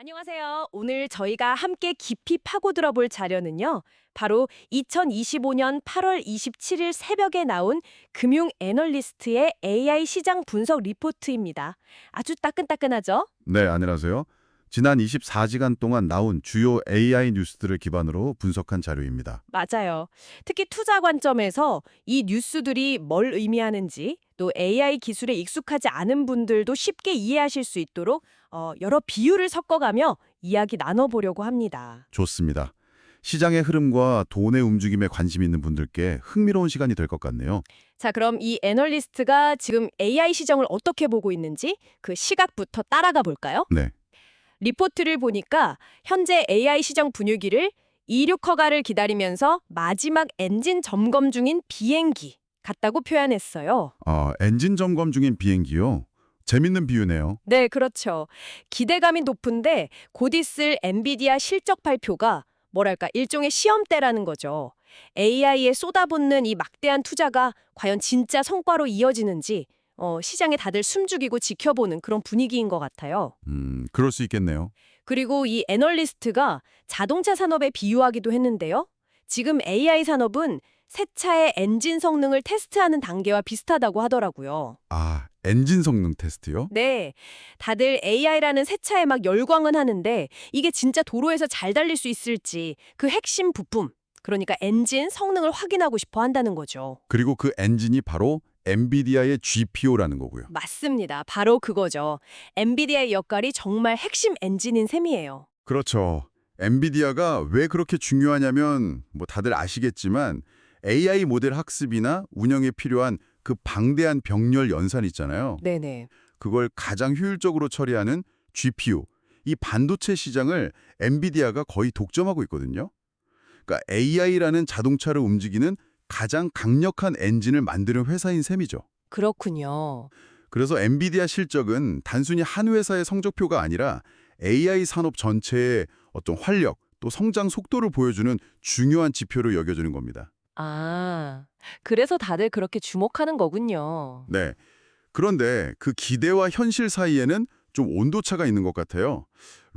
안녕하세요. 오늘 저희가 함께 깊이 파고들어 볼 자료는요. 바로 2025년 8월 27일 새벽에 나온 금융 애널리스트의 AI 시장 분석 리포트입니다. 아주 따끈따끈하죠? 네, 안녕하세요. 지난 24시간 동안 나온 주요 AI 뉴스들을 기반으로 분석한 자료입니다. 맞아요. 특히 투자 관점에서 이 뉴스들이 뭘 의미하는지 또 AI 기술에 익숙하지 않은 분들도 쉽게 이해하실 수 있도록 어, 여러 비유를 섞어가며 이야기 나눠보려고 합니다. 좋습니다. 시장의 흐름과 돈의 움직임에 관심 있는 분들께 흥미로운 시간이 될 것 같네요. 자, 그럼 이 애널리스트가 지금 AI 시장을 어떻게 보고 있는지 그 시각부터 따라가 볼까요? 네. 리포트를 보니까 현재 AI 시장 분위기를 이륙 허가를 기다리면서 마지막 엔진 점검 중인 비행기 같다고 표현했어요. 아, 엔진 점검 중인 비행기요. 재밌는 비유네요. 네, 그렇죠. 기대감이 높은데 곧 있을 엔비디아 실적 발표가 뭐랄까 일종의 시험대라는 거죠. AI에 쏟아붓는 이 막대한 투자가 과연 진짜 성과로 이어지는지 어, 시장에 다들 숨죽이고 지켜보는 그런 분위기인 것 같아요. 음, 그럴 수 있겠네요. 그리고 이 애널리스트가 자동차 산업에 비유하기도 했는데요. 지금 AI 산업은 새 차의 엔진 성능을 테스트하는 단계와 비슷하다고 하더라고요. 아, 엔진 성능 테스트요? 네. 다들 AI라는 새 차에 막 열광은 하는데 이게 진짜 도로에서 잘 달릴 수 있을지 그 핵심 부품, 그러니까 엔진 성능을 확인하고 싶어 한다는 거죠. 그리고 그 엔진이 바로 엔비디아의 GPU라는 거고요. 맞습니다. 바로 그거죠. 엔비디아의 역할이 정말 핵심 엔진인 셈이에요. 그렇죠. 엔비디아가 왜 그렇게 중요하냐면 뭐 다들 아시겠지만 AI 모델 학습이나 운영에 필요한 그 방대한 병렬 연산 있잖아요. 네네. 그걸 가장 효율적으로 처리하는 GPU, 이 반도체 시장을 엔비디아가 거의 독점하고 있거든요. 그러니까 AI라는 자동차를 움직이는 가장 강력한 엔진을 만드는 회사인 셈이죠. 그렇군요. 그래서 엔비디아 실적은 단순히 한 회사의 성적표가 아니라 AI 산업 전체의 어떤 활력 또 성장 속도를 보여주는 중요한 지표로 여겨지는 겁니다. 아, 그래서 다들 그렇게 주목하는 거군요. 네. 그런데 그 기대와 현실 사이에는 좀 온도차가 있는 것 같아요.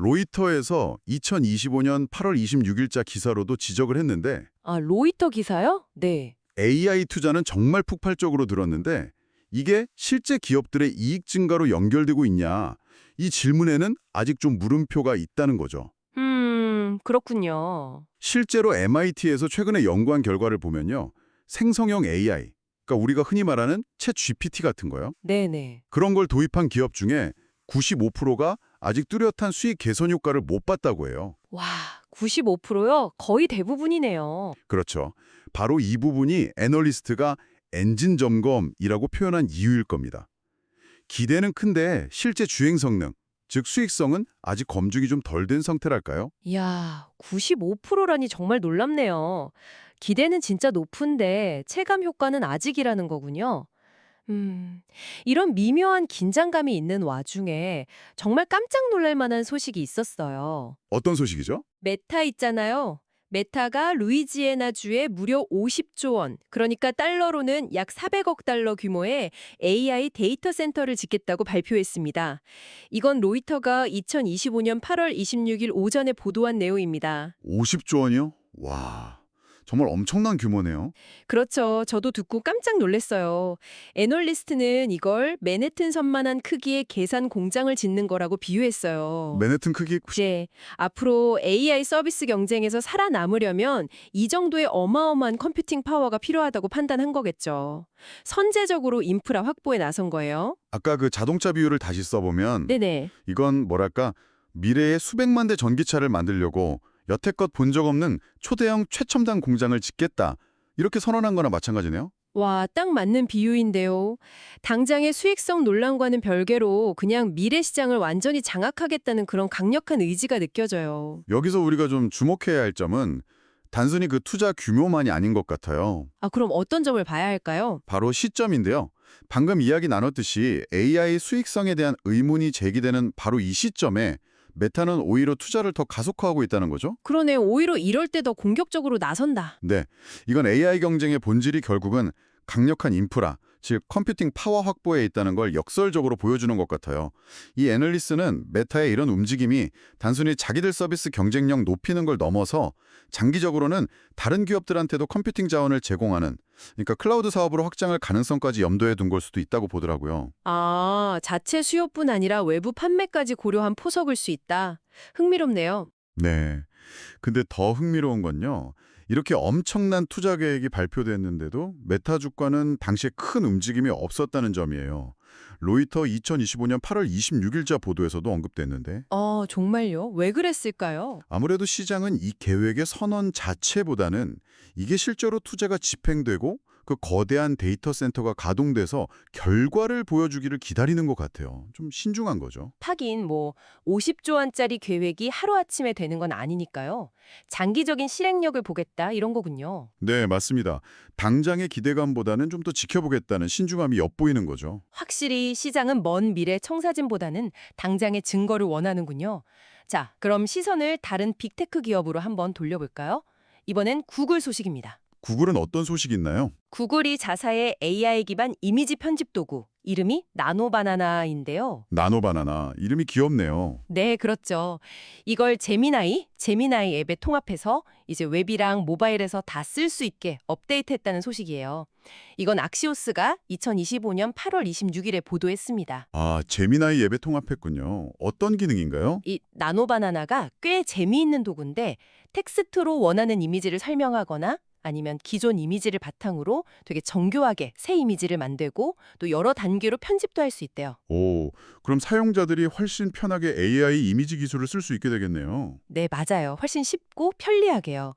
로이터에서 2025년 8월 26일자 기사로도 지적을 했는데 아, 로이터 기사요? 네. AI 투자는 정말 폭발적으로 늘었는데 이게 실제 기업들의 이익 증가로 연결되고 있냐? 이 질문에는 아직 좀 물음표가 있다는 거죠. 음, 그렇군요. 실제로 MIT에서 최근에 연구한 결과를 보면요. 생성형 AI, 그러니까 우리가 흔히 말하는 챗 GPT 같은 거요. 네네. 그런 걸 도입한 기업 중에 95%가 아직 뚜렷한 수익 개선 효과를 못 봤다고 해요. 와, 95%요? 거의 대부분이네요. 그렇죠. 바로 이 부분이 애널리스트가 엔진 점검이라고 표현한 이유일 겁니다. 기대는 큰데 실제 주행 성능, 즉 수익성은 아직 검증이 좀 덜 된 상태랄까요? 이야, 95%라니 정말 놀랍네요. 기대는 진짜 높은데 체감 효과는 아직이라는 거군요. 음, 이런 미묘한 긴장감이 있는 와중에 정말 깜짝 놀랄 만한 소식이 있었어요. 어떤 소식이죠? 메타 있잖아요. 메타가 루이지애나 주에 무려 50조 원, 그러니까 달러로는 약 400억 달러 규모의 AI 데이터 센터를 짓겠다고 발표했습니다. 이건 로이터가 2025년 8월 26일 오전에 보도한 내용입니다. 50조 원이요? 와, 정말 엄청난 규모네요. 그렇죠. 저도 듣고 깜짝 놀랐어요. 애널리스트는 이걸 맨해튼 섬만한 크기의 계산 공장을 짓는 거라고 비유했어요. 맨해튼 크기 이제 앞으로 AI 서비스 경쟁에서 살아남으려면 이 정도의 어마어마한 컴퓨팅 파워가 필요하다고 판단한 거겠죠. 선제적으로 인프라 확보에 나선 거예요. 아까 그 자동차 비율을 다시 써보면 네네. 이건 뭐랄까 미래의 수백만 대 전기차를 만들려고 여태껏 본 적 없는 초대형 최첨단 공장을 짓겠다 이렇게 선언한 거나 마찬가지네요. 와, 딱 맞는 비유인데요. 당장의 수익성 논란과는 별개로 그냥 미래 시장을 완전히 장악하겠다는 그런 강력한 의지가 느껴져요. 여기서 우리가 좀 주목해야 할 점은 단순히 그 투자 규모만이 아닌 것 같아요. 아, 그럼 어떤 점을 봐야 할까요? 바로 시점인데요. 방금 이야기 나눴듯이 AI 수익성에 대한 의문이 제기되는 바로 이 시점에 메타는 오히려 투자를 더 가속화하고 있다는 거죠. 그러네. 오히려 이럴 때 더 공격적으로 나선다. 네, 이건 AI 경쟁의 본질이 결국은 강력한 인프라, 즉 컴퓨팅 파워 확보에 있다는 걸 역설적으로 보여주는 것 같아요. 이 애널리스트는 메타의 이런 움직임이 단순히 자기들 서비스 경쟁력 높이는 걸 넘어서 장기적으로는 다른 기업들한테도 컴퓨팅 자원을 제공하는 그러니까 클라우드 사업으로 확장할 가능성까지 염두에 둔 걸 수도 있다고 보더라고요. 아, 자체 수요뿐 아니라 외부 판매까지 고려한 포석일 수 있다. 흥미롭네요. 네. 근데 더 흥미로운 건요. 이렇게 엄청난 투자 계획이 발표됐는데도 메타 주가는 당시에 큰 움직임이 없었다는 점이에요. 로이터 2025년 8월 26일자 보도에서도 언급됐는데 어, 정말요? 왜 그랬을까요? 아무래도 시장은 이 계획의 선언 자체보다는 이게 실제로 투자가 집행되고 그 거대한 데이터 센터가 가동돼서 결과를 보여주기를 기다리는 것 같아요. 좀 신중한 거죠. 하긴 뭐 50조 원짜리 계획이 하루아침에 되는 건 아니니까요. 장기적인 실행력을 보겠다 이런 거군요. 네, 맞습니다. 당장의 기대감보다는 좀 더 지켜보겠다는 신중함이 엿보이는 거죠. 확실히 시장은 먼 미래 청사진보다는 당장의 증거를 원하는군요. 자, 그럼 시선을 다른 빅테크 기업으로 한번 돌려볼까요? 이번엔 구글 소식입니다. 구글은 어떤 소식이 있나요? 구글이 자사의 AI 기반 이미지 편집 도구, 이름이 나노바나나인데요. 나노바나나 이름이 귀엽네요. 네, 그렇죠. 이걸 제미나이, 제미나이 앱에 통합해서 이제 웹이랑 모바일에서 다 쓸 수 있게 업데이트했다는 소식이에요. 이건 악시오스가 2025년 8월 26일에 보도했습니다. 아, 제미나이 앱에 통합했군요. 어떤 기능인가요? 이 나노바나나가 꽤 재미있는 도구인데 텍스트로 원하는 이미지를 설명하거나 아니면 기존 이미지를 바탕으로 되게 정교하게 새 이미지를 만들고 또 여러 단계로 편집도 할 수 있대요. 오, 그럼 사용자들이 훨씬 편하게 AI 이미지 기술을 쓸 수 있게 되겠네요. 네, 맞아요. 훨씬 쉽고 편리하게요.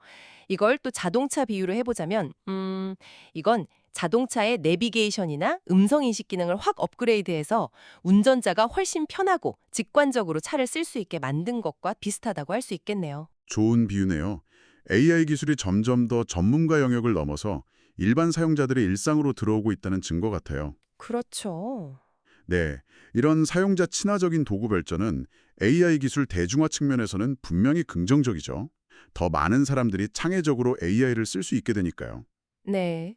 이걸 또 자동차 비유로 해보자면, 음, 이건 자동차의 내비게이션이나 음성인식 기능을 확 업그레이드해서 운전자가 훨씬 편하고 직관적으로 차를 쓸 수 있게 만든 것과 비슷하다고 할 수 있겠네요. 좋은 비유네요. AI 기술이 점점 더 전문가 영역을 넘어서 일반 사용자들의 일상으로 들어오고 있다는 증거 같아요. 그렇죠. 네, 이런 사용자 친화적인 도구 발전은 AI 기술 대중화 측면에서는 분명히 긍정적이죠. 더 많은 사람들이 창의적으로 AI를 쓸 수 있게 되니까요. 네.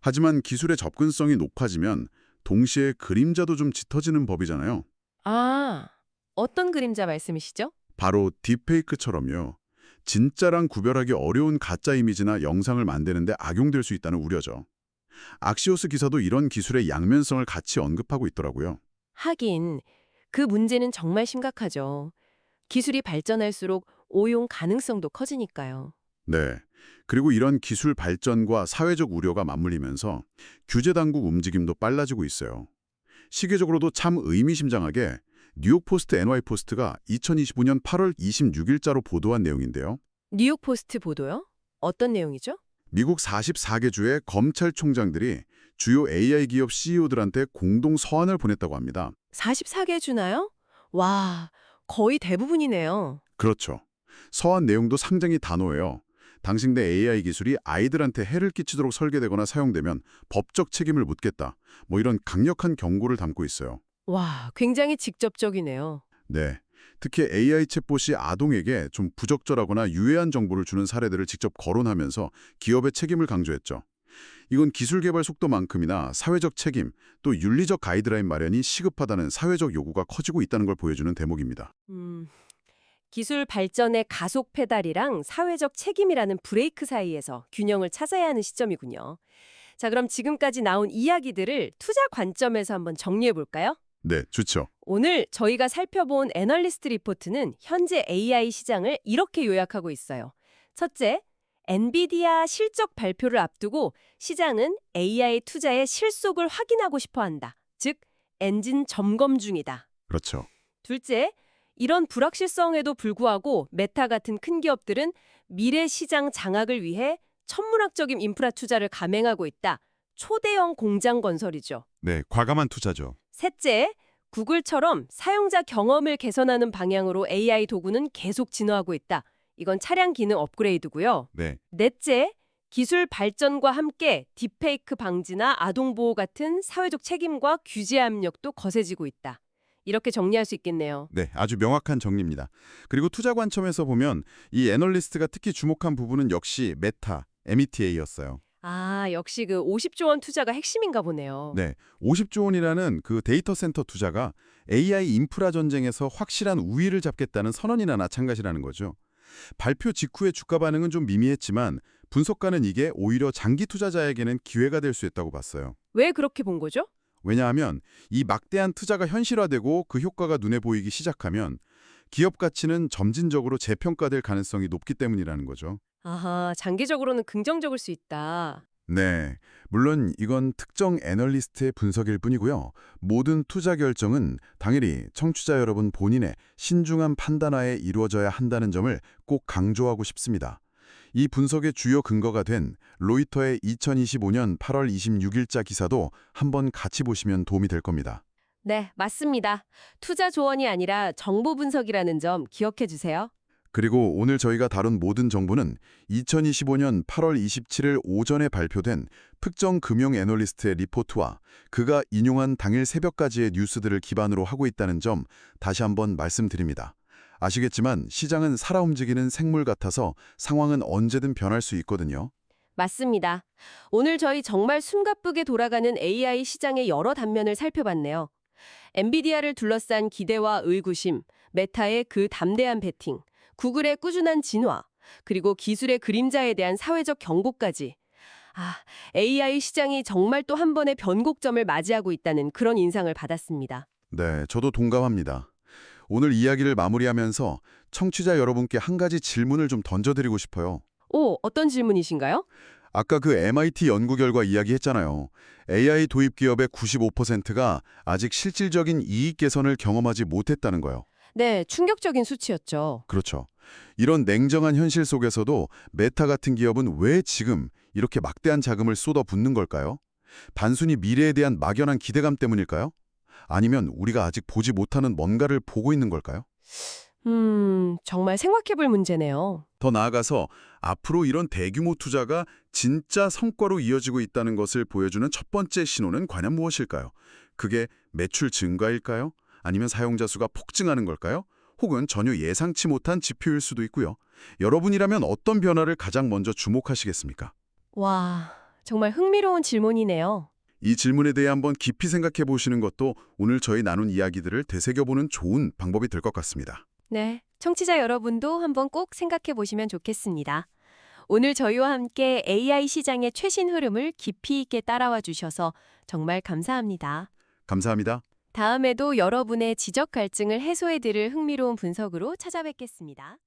하지만 기술의 접근성이 높아지면 동시에 그림자도 좀 짙어지는 법이잖아요. 아, 어떤 그림자 말씀이시죠? 바로 딥페이크처럼요. 진짜랑 구별하기 어려운 가짜 이미지나 영상을 만드는데 악용될 수 있다는 우려죠. 악시오스 기사도 이런 기술의 양면성을 같이 언급하고 있더라고요. 하긴, 그 문제는 정말 심각하죠. 기술이 발전할수록 오용 가능성도 커지니까요. 네. 그리고 이런 기술 발전과 사회적 우려가 맞물리면서 규제 당국 움직임도 빨라지고 있어요. 시계적으로도 참 의미심장하게 뉴욕 포스트 NY 포스트가 2025년 8월 26일자로 보도한 내용인데요. 뉴욕 포스트 보도요? 어떤 내용이죠? 미국 44개 주의 검찰총장들이 주요 AI 기업 CEO들한테 공동 서한을 보냈다고 합니다. 44개 주나요? 와, 거의 대부분이네요. 그렇죠. 서한 내용도 상당히 단호해요. 당신 내 AI 기술이 아이들한테 해를 끼치도록 설계되거나 사용되면 법적 책임을 묻겠다. 뭐 이런 강력한 경고를 담고 있어요. 와, 굉장히 직접적이네요. 네. 특히 AI 챗봇이 아동에게 좀 부적절하거나 유해한 정보를 주는 사례들을 직접 거론하면서 기업의 책임을 강조했죠. 이건 기술 개발 속도만큼이나 사회적 책임, 또 윤리적 가이드라인 마련이 시급하다는 사회적 요구가 커지고 있다는 걸 보여주는 대목입니다. 음, 기술 발전의 가속 페달이랑 사회적 책임이라는 브레이크 사이에서 균형을 찾아야 하는 시점이군요. 자, 그럼 지금까지 나온 이야기들을 투자 관점에서 한번 정리해 볼까요? 네, 좋죠. 오늘 저희가 살펴본 애널리스트 리포트는 현재 AI 시장을 이렇게 요약하고 있어요. 첫째, 엔비디아 실적 발표를 앞두고 시장은 AI 투자의 실속을 확인하고 싶어 한다. 즉, 엔진 점검 중이다. 그렇죠. 둘째, 이런 불확실성에도 불구하고 메타 같은 큰 기업들은 미래 시장 장악을 위해 천문학적인 인프라 투자를 감행하고 있다. 초대형 공장 건설이죠. 네, 과감한 투자죠. 셋째, 구글처럼 사용자 경험을 개선하는 방향으로 AI 도구는 계속 진화하고 있다. 이건 차량 기능 업그레이드고요. 네. 넷째, 기술 발전과 함께 딥페이크 방지나 아동 보호 같은 사회적 책임과 규제 압력도 거세지고 있다. 이렇게 정리할 수 있겠네요. 네, 아주 명확한 정리입니다. 그리고 투자 관점에서 보면 이 애널리스트가 특히 주목한 부분은 역시 메타, META였어요. 아, 역시 그 50조 원 투자가 핵심인가 보네요. 네, 50조 원이라는 그 데이터 센터 투자가 AI 인프라 전쟁에서 확실한 우위를 잡겠다는 선언이나 마찬가지라는 거죠. 발표 직후의 주가 반응은 좀 미미했지만 분석가는 이게 오히려 장기 투자자에게는 기회가 될 수 있다고 봤어요. 왜 그렇게 본 거죠? 왜냐하면 이 막대한 투자가 현실화되고 그 효과가 눈에 보이기 시작하면 기업 가치는 점진적으로 재평가될 가능성이 높기 때문이라는 거죠. 아하, 장기적으로는 긍정적일 수 있다. 네, 물론 이건 특정 애널리스트의 분석일 뿐이고요. 모든 투자 결정은 당연히 청취자 여러분 본인의 신중한 판단하에 이루어져야 한다는 점을 꼭 강조하고 싶습니다. 이 분석의 주요 근거가 된 로이터의 2025년 8월 26일자 기사도 한번 같이 보시면 도움이 될 겁니다. 네, 맞습니다. 투자 조언이 아니라 정보 분석이라는 점 기억해 주세요. 그리고 오늘 저희가 다룬 모든 정보는 2025년 8월 27일 오전에 발표된 특정 금융 애널리스트의 리포트와 그가 인용한 당일 새벽까지의 뉴스들을 기반으로 하고 있다는 점 다시 한번 말씀드립니다. 아시겠지만 시장은 살아 움직이는 생물 같아서 상황은 언제든 변할 수 있거든요. 맞습니다. 오늘 저희 정말 숨가쁘게 돌아가는 AI 시장의 여러 단면을 살펴봤네요. 엔비디아를 둘러싼 기대와 의구심, 메타의 그 담대한 배팅, 구글의 꾸준한 진화, 그리고 기술의 그림자에 대한 사회적 경고까지. 아, AI 시장이 정말 또 한 번의 변곡점을 맞이하고 있다는 그런 인상을 받았습니다. 네, 저도 동감합니다. 오늘 이야기를 마무리하면서 청취자 여러분께 한 가지 질문을 좀 던져드리고 싶어요. 오, 어떤 질문이신가요? 아까 그 MIT 연구 결과 이야기했잖아요. AI 도입 기업의 95%가 아직 실질적인 이익 개선을 경험하지 못했다는 거요. 네, 충격적인 수치였죠. 그렇죠. 이런 냉정한 현실 속에서도 메타 같은 기업은 왜 지금 이렇게 막대한 자금을 쏟아붓는 걸까요? 단순히 미래에 대한 막연한 기대감 때문일까요? 아니면 우리가 아직 보지 못하는 뭔가를 보고 있는 걸까요? 음, 정말 생각해볼 문제네요. 더 나아가서 앞으로 이런 대규모 투자가 진짜 성과로 이어지고 있다는 것을 보여주는 첫 번째 신호는 과연 무엇일까요? 그게 매출 증가일까요? 아니면 사용자 수가 폭증하는 걸까요? 혹은 전혀 예상치 못한 지표일 수도 있고요. 여러분이라면 어떤 변화를 가장 먼저 주목하시겠습니까? 와, 정말 흥미로운 질문이네요. 이 질문에 대해 한번 깊이 생각해 보시는 것도 오늘 저희 나눈 이야기들을 되새겨보는 좋은 방법이 될 것 같습니다. 네, 청취자 여러분도 한번 꼭 생각해 보시면 좋겠습니다. 오늘 저희와 함께 AI 시장의 최신 흐름을 깊이 있게 따라와 주셔서 정말 감사합니다. 감사합니다. 다음에도 여러분의 지적 갈증을 해소해 드릴 흥미로운 분석으로 찾아뵙겠습니다.